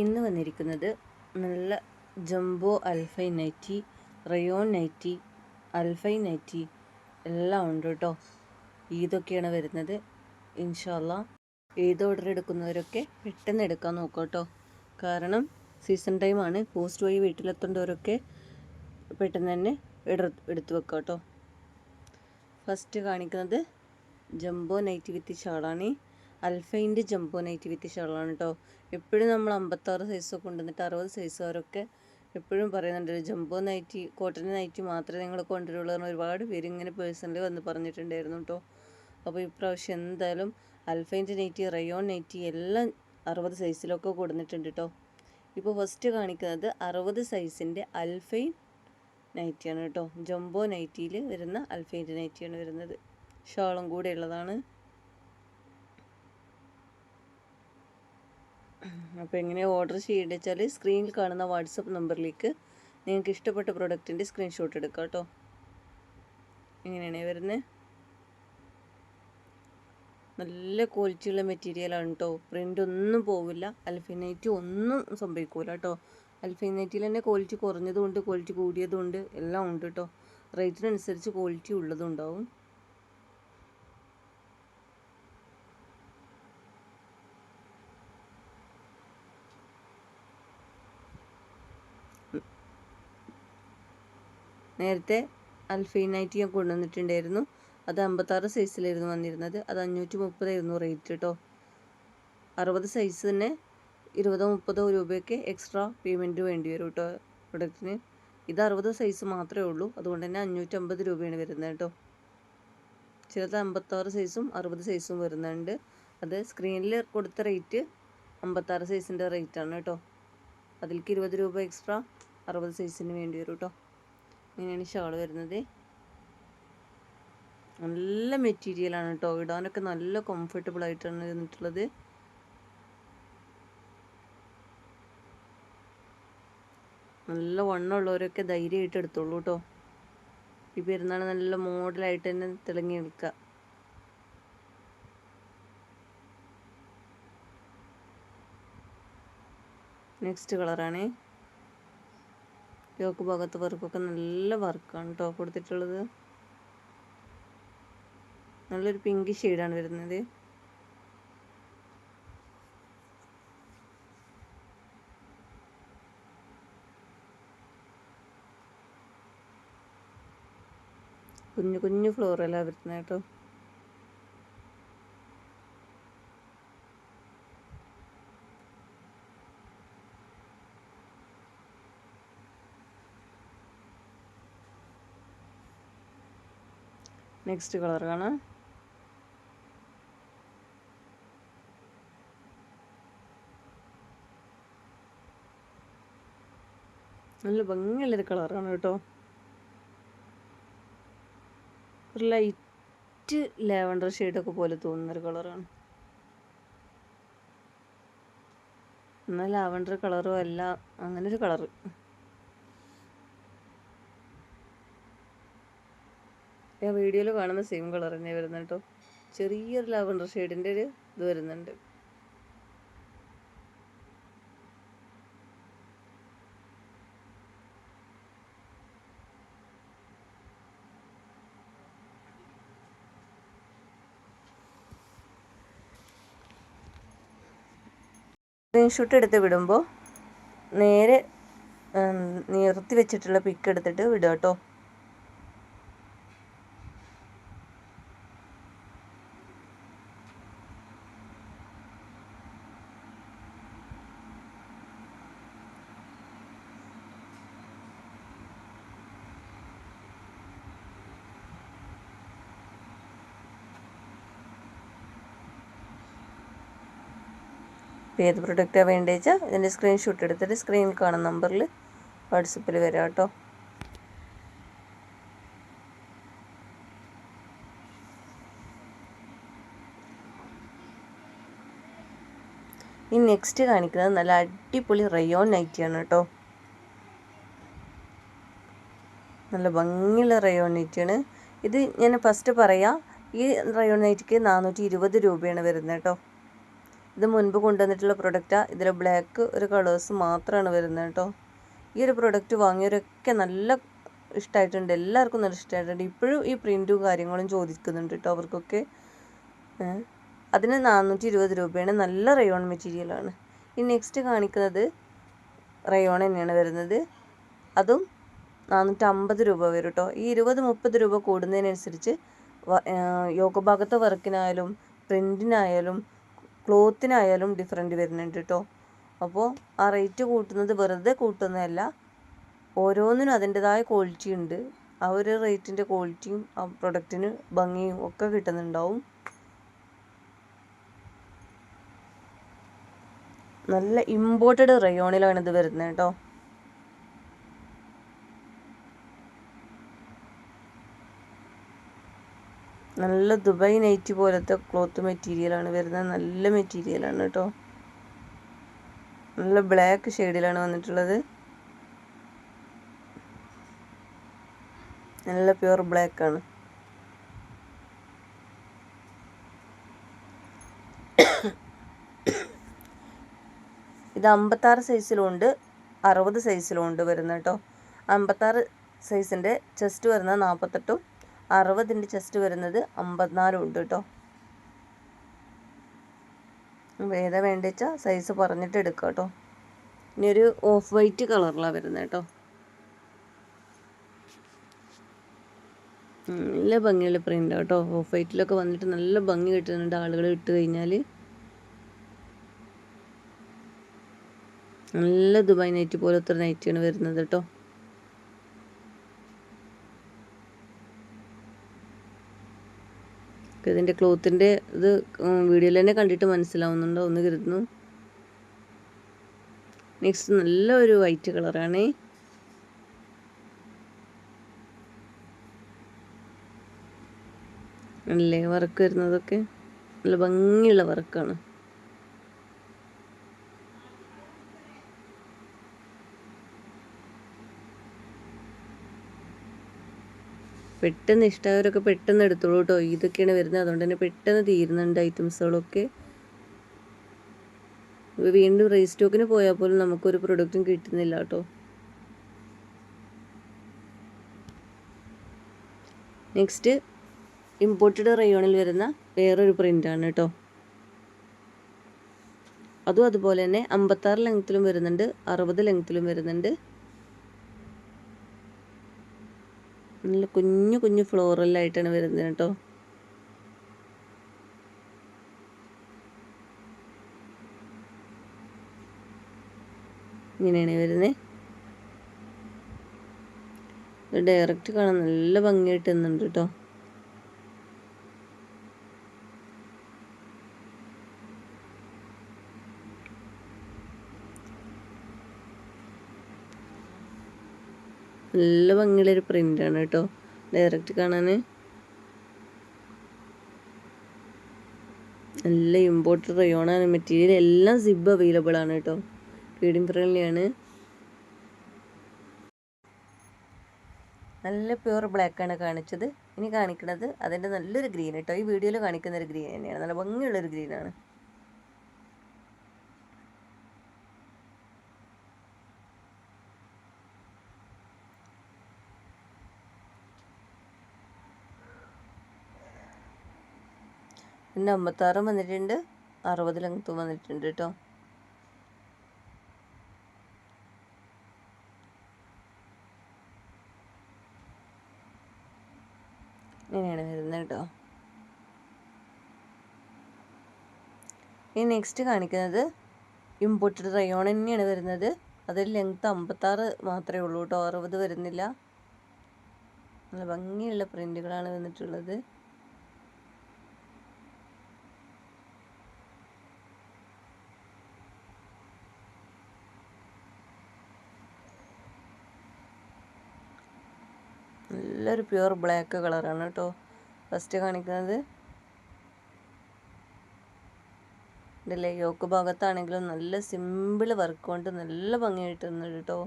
ഇന്ന് വന്നിരിക്കുന്നത് നല്ല jumbo alpine nighty rayon nighty alpine nighty എല്ലാം ഉണ്ട് കേട്ടോ. ഇതൊക്കെയാണ് വരുന്നത്. ഇൻഷാല്ല ഏത് ഓർഡർ എടുക്കുന്നവരൊക്കെ പെട്ടെന്ന് എടുക്കാൻ നോക്കാം കേട്ടോ. കാരണം സീസൺ ടൈമാണ് പോസ്റ്റ് വഴി വീട്ടിലെത്തേണ്ടവരൊക്കെ പെട്ടെന്ന് തന്നെ എടുത്ത് വെക്കാം കേട്ടോ. ഫസ്റ്റ് കാണിക്കുന്നത് ജംബോ നൈറ്റി വിത്ത് ഷാളാണ്. അൽഫൈന്റെ ജംബോ നൈറ്റി വിത്ത് ഷാളാണ് കേട്ടോ. എപ്പോഴും നമ്മൾ അമ്പത്താറ് സൈസ് കൊണ്ടുവന്നിട്ട് അറുപത് സൈസുകാരൊക്കെ എപ്പോഴും പറയുന്നുണ്ട്. ജംബോ നൈറ്റി കോട്ടൺ നൈറ്റി മാത്രമേ നിങ്ങൾ കൊണ്ടുവരുള്ളൂ എന്ന് ഒരുപാട് പേര് ഇങ്ങനെ പേഴ്സണലി വന്ന് പറഞ്ഞിട്ടുണ്ടായിരുന്നു കേട്ടോ. അപ്പോൾ ഇപ്രാവശ്യം എന്തായാലും അൽഫൈന്റെ നൈറ്റി റയോൺ നൈറ്റി എല്ലാം അറുപത് സൈസിലൊക്കെ കൊടുത്തിട്ടുണ്ട് കേട്ടോ. ഇപ്പോൾ ഫസ്റ്റ് കാണിക്കുന്നത് അറുപത് സൈസിന്റെ അൽഫൈൻ നൈറ്റിയാണ് കേട്ടോ. ജംബോ നൈറ്റിയിൽ വരുന്ന അൽഫൈന്റെ നൈറ്റിയാണ് വരുന്നത്. ഷോളും കൂടെ ഉള്ളതാണ്. അപ്പോൾ എങ്ങനെ ഓർഡർ ചെയ്യേണ്ടത് വെച്ചാൽ സ്ക്രീനിൽ കാണുന്ന വാട്സപ്പ് നമ്പറിലേക്ക് നിങ്ങൾക്ക് ഇഷ്ടപ്പെട്ട പ്രൊഡക്റ്റിന്റെ സ്ക്രീൻഷോട്ട് എടുക്കുക കേട്ടോ എങ്ങനെയാണ് വരുന്നത് നല്ല ക്വാളിറ്റിയുള്ള മെറ്റീരിയലാണ് കേട്ടോ പ്രിന്റ് ഒന്നും പോവില്ല. അൽഫിനൈറ്റ് ഒന്നും സംഭവിക്കില്ല കേട്ടോ അൽഫിനൈറ്റിൽ തന്നെ ക്വാളിറ്റി കുറഞ്ഞതുകൊണ്ട് ക്വാളിറ്റി കൂടിയതുകൊണ്ട് എല്ലാം ഉണ്ട് കേട്ടോ റേറ്റിനനുസരിച്ച് ക്വാളിറ്റി ഉള്ളതും നേരത്തെ അൽഫീനൈറ്റ് ഞാൻ കൊണ്ടുവന്നിട്ടുണ്ടായിരുന്നു. അത് അമ്പത്താറ് സൈസിലായിരുന്നു വന്നിരുന്നത്. അത് അഞ്ഞൂറ്റി മുപ്പതായിരുന്നു റേറ്റ് കേട്ടോ. അറുപത് സൈസ് തന്നെ ഇരുപതോ മുപ്പതോ രൂപയൊക്കെ എക്സ്ട്രാ പേയ്മെന്റ് വേണ്ടി വരും കേട്ടോ പ്രൊഡക്റ്റിന്. ഇത് അറുപത് സൈസ് മാത്രമേ ഉള്ളൂ. അതുകൊണ്ട് തന്നെ അഞ്ഞൂറ്റമ്പത് രൂപയാണ് വരുന്നത് കേട്ടോ. ചിലത് അമ്പത്താറ് സൈസും അറുപത് സൈസും വരുന്നുണ്ട്. അത് സ്ക്രീനിൽ കൊടുത്ത റേറ്റ് അമ്പത്താറ് സൈസിന്റെ റേറ്റാണ് കേട്ടോ. അതിലേക്ക് ഇരുപത് രൂപ എക്സ്ട്രാ അറുപത് സൈസിന് വേണ്ടി വരും കേട്ടോ. ഇങ്ങനെയാണ് ഷോൾ വരുന്നത്. നല്ല മെറ്റീരിയലാണ് കേട്ടോ ഇടാനൊക്കെ നല്ല കംഫർട്ടബിൾ ആയിട്ടാണ് ഇരുന്നിട്ടുള്ളത് നല്ല വണ്ണമുള്ളവരൊക്കെ ധൈര്യമായിട്ട് എടുത്തോളൂ കേട്ടോ ഈ പെരുന്നാൾ നല്ല മോഡലായിട്ട് തന്നെ തിളങ്ങി നിൽക്കുക. നെക്സ്റ്റ് കളറാണ് യോക്ക് ഭാഗത്ത് വർക്കൊക്കെ നല്ല വർക്കാണ് കേട്ടോ കൊടുത്തിട്ടുള്ളത്. നല്ലൊരു പിങ്ക് ഷെയ്ഡാണ് വരുന്നത്. കുഞ്ഞു കുഞ്ഞു ഫ്ലോറല്ല വരുന്നത് കേട്ടോ നെക്സ്റ്റ് കളർ കാണാം. നല്ല ഭംഗിയുള്ളൊരു കളറാണ് കേട്ടോ. ഒരു ലൈറ്റ് ലാവണ്ടർ ഷെയ്ഡൊക്കെ പോലെ തോന്നുന്നൊരു കളറാണ് എന്നാൽ ലാവണ്ടർ കളറും അല്ല അങ്ങനൊരു കളറ് ഞാൻ വീഡിയോയിൽ കാണുന്ന സെയിം കളർ തന്നെ വരുന്നത് കേട്ടോ. ചെറിയൊരു ലാവണ്ടർ ഷെയ്ഡിന്റെ ഒരു ഇത് വരുന്നുണ്ട്. ഷൂട്ട് എടുത്ത് വിടുമ്പോൾ നേരെ നിർത്തി വെച്ചിട്ടുള്ള പിക്ക് എടുത്തിട്ട് വിടുക കേട്ടോ. ഏത് പ്രൊഡക്റ്റാണ് വേണ്ടത് വെച്ചാൽ ഇതിന്റെ സ്ക്രീൻഷോട്ട് എടുത്തിട്ട് സ്ക്രീനിൽ കാണുന്ന നമ്പറിൽ വാട്സപ്പിൽ വരാം കേട്ടോ ഈ നെക്സ്റ്റ് കാണിക്കുന്നത് നല്ല അടിപൊളി റയോൺ നൈറ്റിയാണ് കേട്ടോ നല്ല ഭംഗിയുള്ള റയോൺ നൈറ്റിയാണ് ഇത് ഞാൻ ഫസ്റ്റ് പറയാം ഈ റയോൺ നൈറ്റിക്ക് നാനൂറ്റി ഇരുപത് രൂപയാണ് വരുന്നത് കേട്ടോ ഇത് മുൻപ് കൊണ്ടുവന്നിട്ടുള്ള പ്രൊഡക്റ്റാണ് ഇതിൽ ബ്ലാക്ക് ഒരു കളേഴ്സ് മാത്രമാണ് വരുന്നത് കേട്ടോ. ഈ ഒരു പ്രൊഡക്റ്റ് വാങ്ങിയവരൊക്കെ നല്ല ഇഷ്ടമായിട്ടുണ്ട് എല്ലാവർക്കും നല്ല ഇഷ്ടമായിട്ടുണ്ട് ഇപ്പോഴും ഈ പ്രിന്റും കാര്യങ്ങളും ചോദിക്കുന്നുണ്ട് കേട്ടോ അവർക്കൊക്കെ. അതിന് നാനൂറ്റി ഇരുപത് രൂപയാണ്. നല്ല റയോൺ മെറ്റീരിയലാണ് ഈ നെക്സ്റ്റ് കാണിക്കുന്നത് റയോൺ തന്നെയാണ് വരുന്നത്. അതും നാനൂറ്റമ്പത് രൂപ വരും കേട്ടോ. ഈ ഇരുപത് മുപ്പത് രൂപ കൂടുന്നതിനനുസരിച്ച് വ- ആ, യോഗ ഭാഗത്തെ വർക്കിനായാലും പ്രിന്റിനായാലും ക്ലോത്തിനായാലും ഡിഫറെന്റ് വരുന്നുണ്ട് കേട്ടോ അപ്പോൾ ആ റേറ്റ് കൂട്ടുന്നത് വെറുതെ കൂട്ടുന്നതല്ല. ഓരോന്നിനും അതിന്റെതായ ക്വാളിറ്റി ഉണ്ട്. ആ ഒരു റേറ്റിന്റെ ക്വാളിറ്റിയും ആ പ്രൊഡക്റ്റിന് ഭംഗിയും ഒക്കെ കിട്ടുന്നുണ്ടാവും. നല്ല ഇമ്പോർട്ടഡ് റയോണിലാണ് ഇത് വരുന്നത് കേട്ടോ നല്ല ദുബായ് നൈറ്റ് പോലത്തെ ക്ലോത്ത് മെറ്റീരിയലാണ് വരുന്നത്. നല്ല മെറ്റീരിയലാണ് കേട്ടോ നല്ല ബ്ലാക്ക് ഷെയ്ഡിലാണ് വന്നിട്ടുള്ളത്. നല്ല പ്യുർ ബ്ലാക്ക് ആണ്. ഇത് അമ്പത്താറ് സൈസിലുണ്ട് അറുപത് സൈസിലുണ്ട് വരുന്നത് കേട്ടോ അമ്പത്താറ് സൈസിന്റെ ചെസ്റ്റ് വരുന്നത് നാൽപ്പത്തെട്ടും അറുപതിന്റെ ചെസ്റ്റ് വരുന്നത് അമ്പത്തിനാലും ഉണ്ട് കേട്ടോ ഏതാ വേണ്ടത് വെച്ചാൽ സൈസ് പറഞ്ഞിട്ട് എടുക്കുക കേട്ടോ ഇനി ഒരു ഓഫ് വൈറ്റ് കളറിലാണ് വരുന്നത് കേട്ടോ നല്ല ഭംഗിയുള്ള പ്രിന്റ് കേട്ടോ ഓഫ് വൈറ്റിലൊക്കെ വന്നിട്ട് നല്ല ഭംഗി കിട്ടുന്നുണ്ട് ആളുകൾ ഇട്ട് കഴിഞ്ഞാൽ നല്ല ദുബായ് നൈറ്റ് പോലത്തെ നൈറ്റിയാണ് വരുന്നത് കേട്ടോ ഇതിന്റെ ക്ലോത്തിന്റെ ഇത് വീഡിയോയിൽ തന്നെ കണ്ടിട്ട് മനസ്സിലാവുന്നുണ്ടോ ഒന്ന് കരുതുന്നു. നെക്സ്റ്റ് നല്ല ഒരു വൈറ്റ് കളറാണ് അല്ലേ വർക്ക് വരുന്നതൊക്കെ. നല്ല ഭംഗിയുള്ള വർക്കാണ് പെട്ടെന്ന് ഇഷ്ടമായവരൊക്കെ പെട്ടെന്ന് എടുത്തോളൂ കേട്ടോ ഇതൊക്കെയാണ് വരുന്നത്. അതുകൊണ്ട് തന്നെ പെട്ടെന്ന് തീരുന്നുണ്ട് ഐറ്റംസുകളൊക്കെ. വീണ്ടും റീസ്റ്റോക്കിന് പോയാൽ പോലും നമുക്കൊരു പ്രൊഡക്റ്റും കിട്ടുന്നില്ല കേട്ടോ നെക്സ്റ്റ് ഇമ്പോർട്ടഡ് റയോണിൽ വരുന്ന വേറൊരു പ്രിന്റാണ് കേട്ടോ അതും അതുപോലെ തന്നെ അമ്പത്താറ് ലെങ്ത്തിലും വരുന്നുണ്ട്. അറുപത് ലെങ്ത്തിലും വരുന്നുണ്ട്. നല്ല കുഞ്ഞു കുഞ്ഞു ഫ്ലോറലായിട്ടാണ് വരുന്നത് കേട്ടോ. ഇങ്ങനെയാണ് വരുന്നത് ഡയറക്റ്റ് കാണാൻ നല്ല ഭംഗിയായിട്ട് നിന്നുണ്ട് കേട്ടോ. നല്ല ഭംഗിയുള്ളൊരു പ്രിന്റാണ് കേട്ടോ. ഡയറക്റ്റ് കാണാൻ നല്ല ഇമ്പോർട്ടഡ് റയോണാണ് മെറ്റീരിയൽ എല്ലാം സിബ് അവൈലബിൾ ആണ് കേട്ടോ. ഫീഡിങ് ഫ്രണ്ട്ലിയാണ് നല്ല പ്യുവർ ബ്ലാക്ക് ആണ് കാണിച്ചത്. ഇനി കാണിക്കുന്നത് അതിന്റെ നല്ലൊരു ഗ്രീൻ കേട്ടോ. ഈ വീഡിയോയിൽ കാണിക്കുന്ന ഒരു ഗ്രീൻ തന്നെയാണ്. നല്ല ഭംഗിയുള്ളൊരു ഗ്രീനാണ് പിന്നെ അമ്പത്താറും വന്നിട്ടുണ്ട്. അറുപത് ലെങ്ത്തും വന്നിട്ടുണ്ട് കേട്ടോ. ഇങ്ങനെയാണ് വരുന്നത് കേട്ടോ. ഇനി നെക്സ്റ്റ് കാണിക്കുന്നത് ഇമ്പോർട്ടഡ് റയോൺ തന്നെയാണ് വരുന്നത്. അതിൽ ലെങ്ത്ത് അമ്പത്താറ് മാത്രമേ ഉള്ളൂ കേട്ടോ. അറുപത് വരുന്നില്ല. നല്ല ഭംഗിയുള്ള പ്രിന്റുകളാണ് വന്നിട്ടുള്ളത്. ഒരു പ്യുർ ബ്ലാക്ക് കളറാണ് കേട്ടോ. ഫസ്റ്റ് കാണിക്കുന്നത് ഇതിലെ യോക്ക് ഭാഗത്താണെങ്കിലും നല്ല സിമ്പിൾ വർക്ക് കൊണ്ട് നല്ല ഭംഗിയായിട്ടുണ്ട് കേട്ടോ.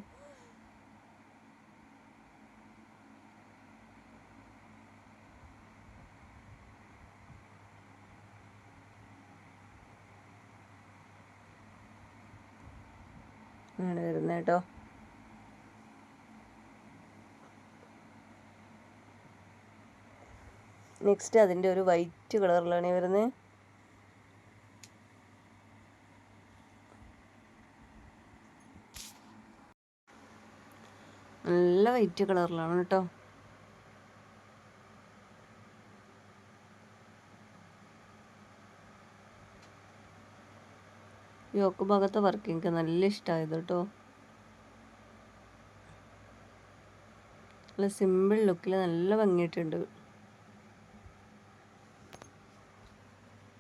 ഇങ്ങനെ നെക്സ്റ്റ് അതിന്റെ ഒരു വൈറ്റ് കളറിലാണ് വരുന്നത് നല്ല വൈറ്റ് കളറിലാണ് കേട്ടോ. യോക്ക് ഭാഗത്തെ വർക്ക് എനിക്ക് നല്ല ഇഷ്ടമായത് കേട്ടോ. നല്ല സിമ്പിൾ ലുക്കിൽ നല്ല ഭംഗിയിട്ടുണ്ട്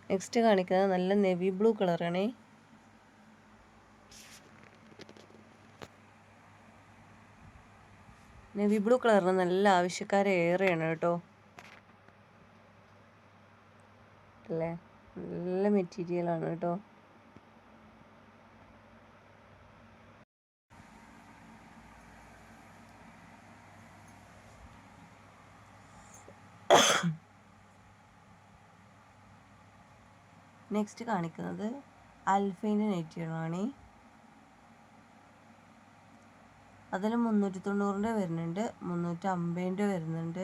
നെക്സ്റ്റ് കാണിക്കുന്നത് നല്ല നെവി ബ്ലൂ കളറാണേ നെവി ബ്ലൂ കളറിന് നല്ല ആവശ്യക്കാരെ ഏറെയാണ് കേട്ടോ. അല്ലേ? നല്ല മെറ്റീരിയലാണ് കേട്ടോ. നെക്സ്റ്റ് കാണിക്കുന്നത് അൽഫൈന്റെ നെറ്റുകളാണ് അതിൽ മുന്നൂറ്റി തൊണ്ണൂറിന്റെ വരുന്നുണ്ട് മുന്നൂറ്റി അമ്പതിന്റെ വരുന്നുണ്ട്.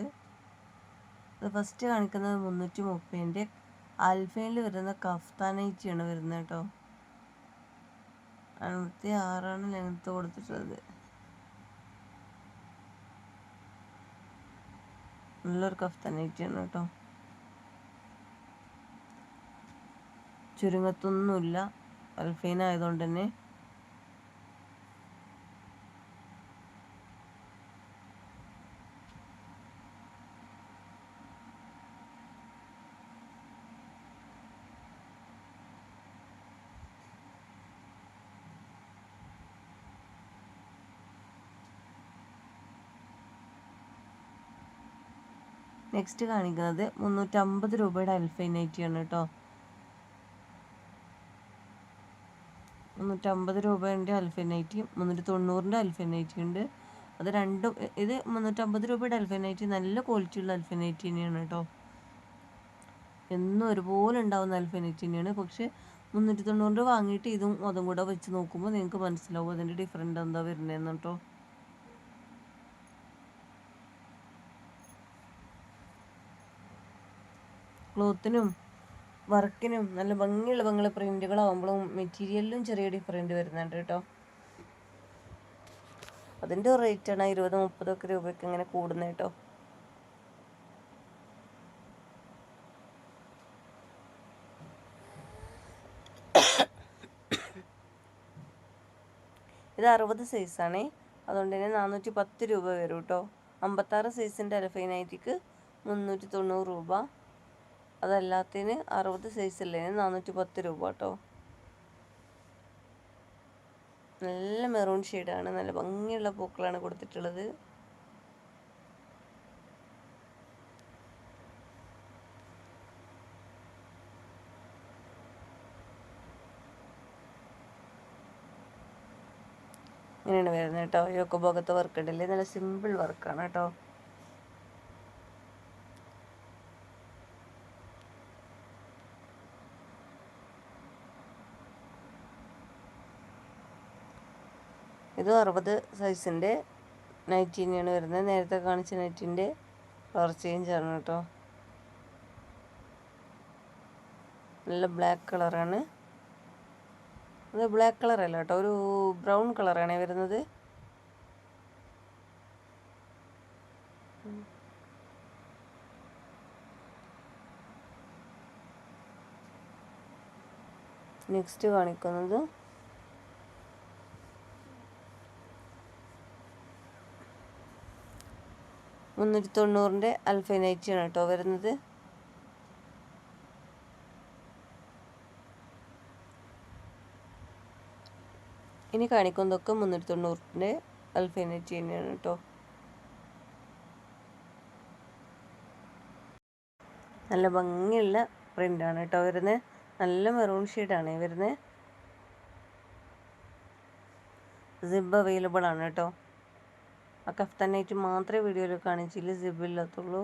അത് ഫസ്റ്റ് കാണിക്കുന്നത് മുന്നൂറ്റി മുപ്പതിന്റെ അൽഫൈനിൽ വരുന്ന കഫ്താനൈറ്റിയാണ് വരുന്നത് കേട്ടോ. അറുപത്തി ആറാണ് ലെങ്ത്ത് കൊടുത്തിട്ടുള്ളത്. നല്ലൊരു കഫ്താനൈറ്റിയാണ് കേട്ടോ. ചുരുങ്ങത്തൊന്നുമില്ല. അൽഫൈൻ ആയതുകൊണ്ട് തന്നെ. നെക്സ്റ്റ് കാണിക്കുന്നത് മുന്നൂറ്റമ്പത് രൂപയുടെ അൽഫൈൻ നൈറ്റിയാണ് കേട്ടോ. മുന്നൂറ്റമ്പത് രൂപേന്റെ അൽഫൈൻ നൈറ്റി മുന്നൂറ്റി തൊണ്ണൂറിന്റെ അൽഫനൈറ്റി ഉണ്ട്. അത് രണ്ടും ഇത് മുന്നൂറ്റമ്പത് രൂപയുടെ അൽഫനൈറ്റി നല്ല ക്വാളിറ്റിയുള്ള ഉള്ള നൈറ്റി തന്നെയാണ് കേട്ടോ. എന്നും ഒരുപോലെ ഉണ്ടാവുന്ന അൽഫൈൻ നൈറ്റി തന്നെയാണ്. പക്ഷേ മുന്നൂറ്റി തൊണ്ണൂറ് രൂപ വാങ്ങിയിട്ട് ഇതും അതും കൂടെ വെച്ച് നോക്കുമ്പോൾ നിങ്ങൾക്ക് മനസ്സിലാവും അതിന്റെ ഡിഫറെന്റ് എന്താ വരുന്നതെന്ന് കേട്ടോ. ക്ലോത്തിനും വർക്കിനും നല്ല ഭംഗിയുള്ള ഭംഗിയുള്ള പ്രിന്റുകളാവുമ്പോഴും മെറ്റീരിയലിലും ചെറിയ ഡിഫറെന്റ് വരുന്നുണ്ട് കേട്ടോ. അതിന്റെ റേറ്റാണ് ഇരുപത് മുപ്പതൊക്കെ രൂപയ്ക്ക് ഇങ്ങനെ കൂടുന്നത് കേട്ടോ. ഇത് അറുപത് സൈസാണേ അതുകൊണ്ട് തന്നെ നാനൂറ്റി പത്ത് രൂപ വരും കേട്ടോ. അമ്പത്താറ് സൈസിന്റെ അലഫൈൻ മുന്നൂറ്റി തൊണ്ണൂറ് രൂപ. അതല്ലാത്തതിന് അറുപത് സൈസല്ലേ നാനൂറ്റി പത്ത് രൂപ കേട്ടോ നല്ല മെറൂൺ ഷെയ്ഡാണ് നല്ല ഭംഗിയുള്ള പൂക്കളാണ് കൊടുത്തിട്ടുള്ളത്. ഇങ്ങനെയാണ് വരുന്നത് കേട്ടോ യോക്കോ ഭാഗത്ത് വർക്ക് ഉണ്ടല്ലേ? നല്ല സിമ്പിൾ വർക്കാണ് കേട്ടോ ഇത് അറുപത് സൈസിന്റെ നൈറ്റി തന്നെയാണ് വരുന്നത്. നേരത്തെ കാണിച്ച നൈറ്റിന്റെ കളർ ആണ് കേട്ടോ. നല്ല ബ്ലാക്ക് കളറാണ് അത് ബ്ലാക്ക് കളറല്ല കേട്ടോ. ഒരു ബ്രൗൺ കളറാണ് വരുന്നത്. നെക്സ്റ്റ് കാണിക്കുന്നത് മുന്നൂറ്റി തൊണ്ണൂറിന്റെ അൽഫൈനൈറ്റിയാണ് കേട്ടോ വരുന്നത്. ഇനി കാണിക്കുന്നതൊക്കെ മുന്നൂറ്റി തൊണ്ണൂറിന്റെ അൽഫൈനൈറ്റി തന്നെയാണ് കേട്ടോ. നല്ല ഭംഗിയുള്ള പ്രിന്റാണ് കേട്ടോ വരുന്നത്. നല്ല മെറൂൺ ഷെയ്ഡാണ് വരുന്നത്. സിബ് അവൈലബിൾ ആണ് കേട്ടോ. ആ കഫ്താൻ മാത്രമേ വീഡിയോയിൽ കാണിച്ചില്ല ജിബില്ലാത്തുള്ളൂ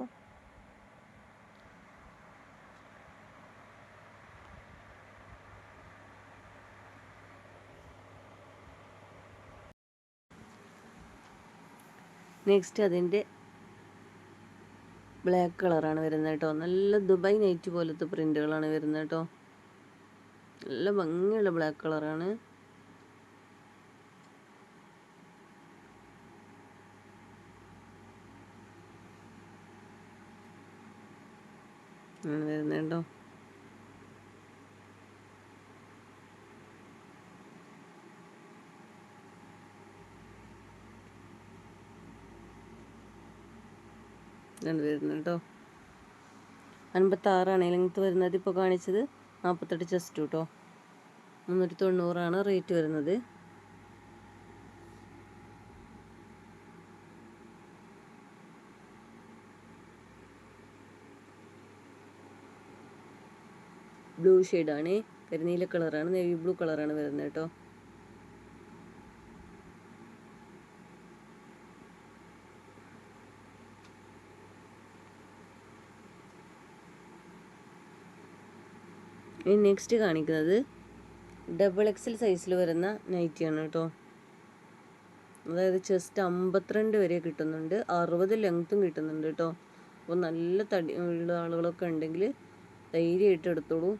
നെക്സ്റ്റ് അതിന്റെ ബ്ലാക്ക് കളറാണ് വരുന്നത് കേട്ടോ. നല്ല ദുബായ് നൈറ്റ് പോലത്തെ പ്രിന്റുകളാണ് വരുന്നത് കേട്ടോ. നല്ല ഭംഗിയുള്ള ബ്ലാക്ക് കളറാണ് അങ്ങനെ വരുന്നുണ്ടോ? അൻപത്തി വരുന്നത് കേട്ടോ ലെങ്ത്ത് വരുന്നത് ഇപ്പോൾ കാണിച്ചത് നാൽപ്പത്തെട്ട് ചെസ്റ്റ് കേട്ടോ മുന്നൂറ്റി തൊണ്ണൂറാണ് റേറ്റ് വരുന്നത്. ബ്ലൂ ഷെയ്ഡാണ് കരിനീല കളറാണ് നേവി ബ്ലൂ കളറാണ് വരുന്നത് കേട്ടോ ഇനി നെക്സ്റ്റ് കാണിക്കുന്നത് ഡബിൾ എക്സൽ സൈസിൽ വരുന്ന നൈറ്റിയാണ് കേട്ടോ അതായത് ചെസ്റ്റ് അമ്പത്തിരണ്ട് വരെ കിട്ടുന്നുണ്ട്. അറുപത് ലെങ്ത്തും കിട്ടുന്നുണ്ട് കേട്ടോ അപ്പോൾ നല്ല തടി ഉള്ള ആളുകളൊക്കെ ഉണ്ടെങ്കിൽ ധൈര്യമായിട്ട് എടുത്തോളൂ.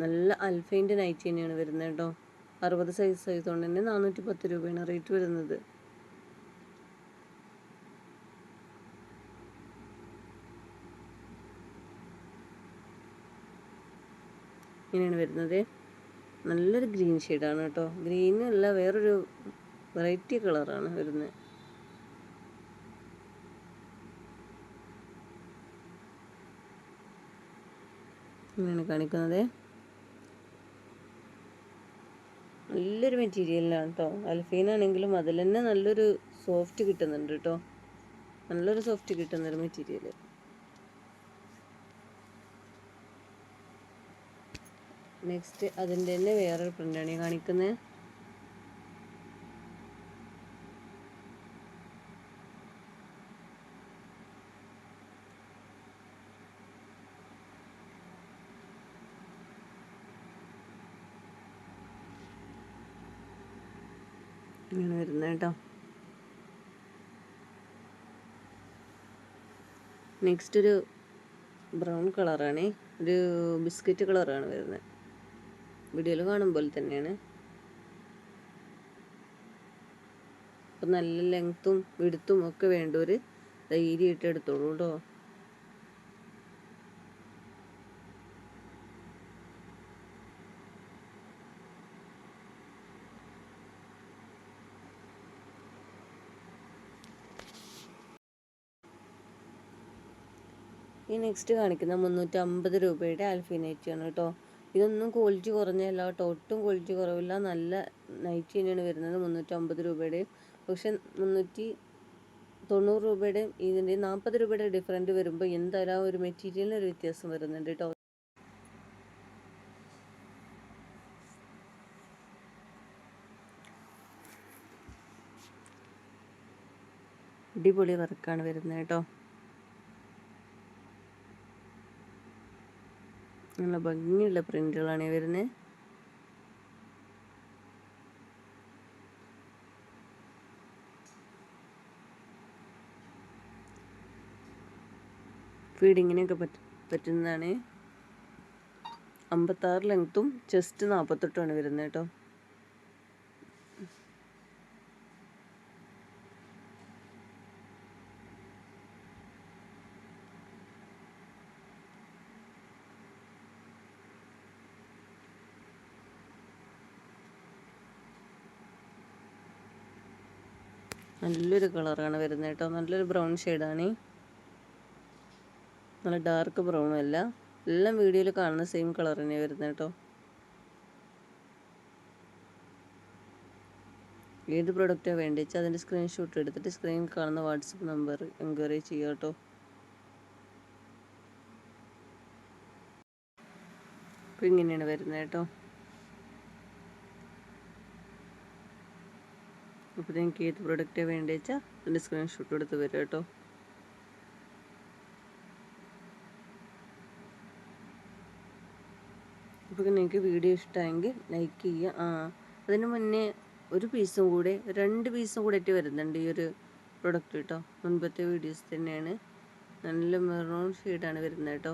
നല്ല അൽഫൈന്റെ നൈറ്റി തന്നെയാണ് വരുന്നത് കേട്ടോ. അറുപത് സൈസ് സൈസ് കൊണ്ട് തന്നെ നാനൂറ്റി പത്ത് രൂപയാണ് റേറ്റ് വരുന്നത്. ഇങ്ങനെയാണ് വരുന്നത്. നല്ലൊരു ഗ്രീൻ ഷെയ്ഡാണ് കേട്ടോ. ഗ്രീൻ അല്ല വേറൊരു വെറൈറ്റി കളറാണ് വരുന്നത്. ഇങ്ങനെയാണ് കാണിക്കുന്നത്. നല്ലൊരു മെറ്റീരിയലാണ് കേട്ടോ അൽഫീനാണെങ്കിലും അതിൽ തന്നെ നല്ലൊരു സോഫ്റ്റ് കിട്ടുന്നുണ്ട് കേട്ടോ നല്ലൊരു സോഫ്റ്റ് കിട്ടുന്നൊരു മെറ്റീരിയൽ നെക്സ്റ്റ് അതിന്റെ തന്നെ വേറൊരു പ്രിന്റാണ് ഞാൻ കാണിക്കുന്നത് ഇങ്ങനെ വരുന്നത് കേട്ടോ. നെക്സ്റ്റ് ഒരു ബ്രൗൺ കളറാണ് ഒരു ബിസ്ക്കറ്റ് കളറാണ് വരുന്നത്. വീഡിയോയിൽ കാണും പോലെ തന്നെയാണ്. അപ്പം നല്ല ലെങ്ത്തും വിടുത്തും ഒക്കെ വേണ്ടവർ ധൈര്യമായിട്ട് എടുത്തോളൂ കേട്ടോ ഈ നെക്സ്റ്റ് കാണിക്കുന്ന മുന്നൂറ്റി അമ്പത് രൂപയുടെ ആൽഫി ആണ് കേട്ടോ. ഇതൊന്നും ക്വാളിറ്റി കുറഞ്ഞല്ല കേട്ടോ. ഒട്ടും ക്വാളിറ്റി കുറവില്ല. നല്ല നൈറ്റി തന്നെയാണ് വരുന്നത് മുന്നൂറ്റമ്പത് രൂപയുടെ. പക്ഷെ മുന്നൂറ്റി തൊണ്ണൂറ് രൂപയുടെയും ഇതിന്റെ നാൽപ്പത് രൂപയുടെ ഡിഫറന്റ് വരുമ്പോൾ എന്തായാലും ആ ഒരു മെറ്റീരിയലിന് ഒരു വ്യത്യാസം വരുന്നുണ്ട് കേട്ടോ. അടിപൊളി വർക്കാണ് വരുന്നത് കേട്ടോ. നല്ല ഭംഗിയുള്ള പ്രിന്റുകളാണ് വരുന്നത് ഫീഡിങ്ങിനൊക്കെ പറ്റ പറ്റുന്നതാണ്. അമ്പത്താറ് ലെങ്ത്തും ചെസ്റ്റ് നാൽപ്പത്തെട്ടുമാണ് വരുന്നത് കേട്ടോ. നല്ലൊരു കളറാണ് വരുന്നത് കേട്ടോ. നല്ലൊരു ബ്രൗൺ ഷെയ്ഡാണ്. നല്ല ഡാർക്ക് ബ്രൗണും അല്ല. എല്ലാം വീഡിയോയിൽ കാണുന്ന സെയിം കളർ തന്നെയാണ് വരുന്നത് കേട്ടോ. ഏത് പ്രൊഡക്റ്റാണ് വേണ്ടിച്ചാൽ അതിന്റെ സ്ക്രീൻഷോട്ട് എടുത്തിട്ട് സ്ക്രീൻ കാണുന്ന വാട്സപ്പ് നമ്പർ എൻക്വയറി ചെയ്യുക കേട്ടോ. അപ്പോൾ ഇങ്ങനെയാണ് വരുന്നത് കേട്ടോ. അപ്പോൾ നിങ്ങൾക്ക് ഏത് പ്രൊഡക്റ്റാണ് വേണ്ടി വെച്ചാൽ അതിന്റെ സ്ക്രീൻഷോട്ട് എടുത്ത് വരും കേട്ടോ. അപ്പോൾ നിങ്ങൾക്ക് വീഡിയോ ഇഷ്ടമായെങ്കിൽ ലൈക്ക് ചെയ്യുക ആ അതിന് മുന്നേ ഒരു പീസും കൂടെ രണ്ട് പീസും കൂടെ ആയിട്ട് വരുന്നുണ്ട് ഈ ഒരു പ്രൊഡക്റ്റ് കേട്ടോ. മുൻപത്തെ വീഡിയോസ് തന്നെയാണ്. നല്ല മെറൂൺ ഷെയ്ഡാണ് വരുന്നത് കേട്ടോ.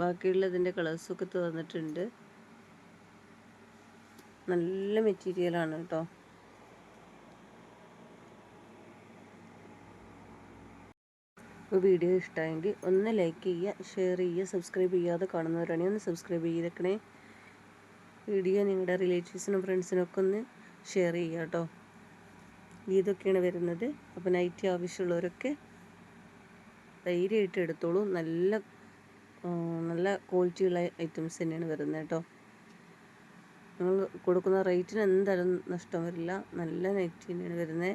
ബാക്കിയുള്ളതിന്റെ കളേഴ്സൊക്കെ തീർന്നിട്ടുണ്ട് നല്ല മെറ്റീരിയലാണ് കേട്ടോ അപ്പോൾ വീഡിയോ ഇഷ്ടമായെങ്കിൽ ഒന്ന് ലൈക്ക് ചെയ്യുക ഷെയർ ചെയ്യുക സബ്സ്ക്രൈബ് ചെയ്യാതെ കാണുന്നവരാണെങ്കിൽ ഒന്ന് സബ്സ്ക്രൈബ് ചെയ്തേക്കണേ. വീഡിയോ നിങ്ങളുടെ റിലേറ്റീവ്സിനും ഫ്രണ്ട്സിനും ഒക്കെ ഒന്ന് ഷെയർ ചെയ്യുക കേട്ടോ ഇതൊക്കെയാണ് വരുന്നത്. അപ്പോൾ നൈറ്റി ആവശ്യമുള്ളവരൊക്കെ ധൈര്യമായിട്ട് എടുത്തോളൂ. നല്ല നല്ല ക്വാളിറ്റിയുള്ള ഐറ്റംസ് തന്നെയാണ് വരുന്നത് കേട്ടോ നിങ്ങൾ കൊടുക്കുന്ന റേറ്റിന് എന്തായാലും നഷ്ടം വരില്ല. നല്ല നൈറ്റി തന്നെയാണ് വരുന്നത്.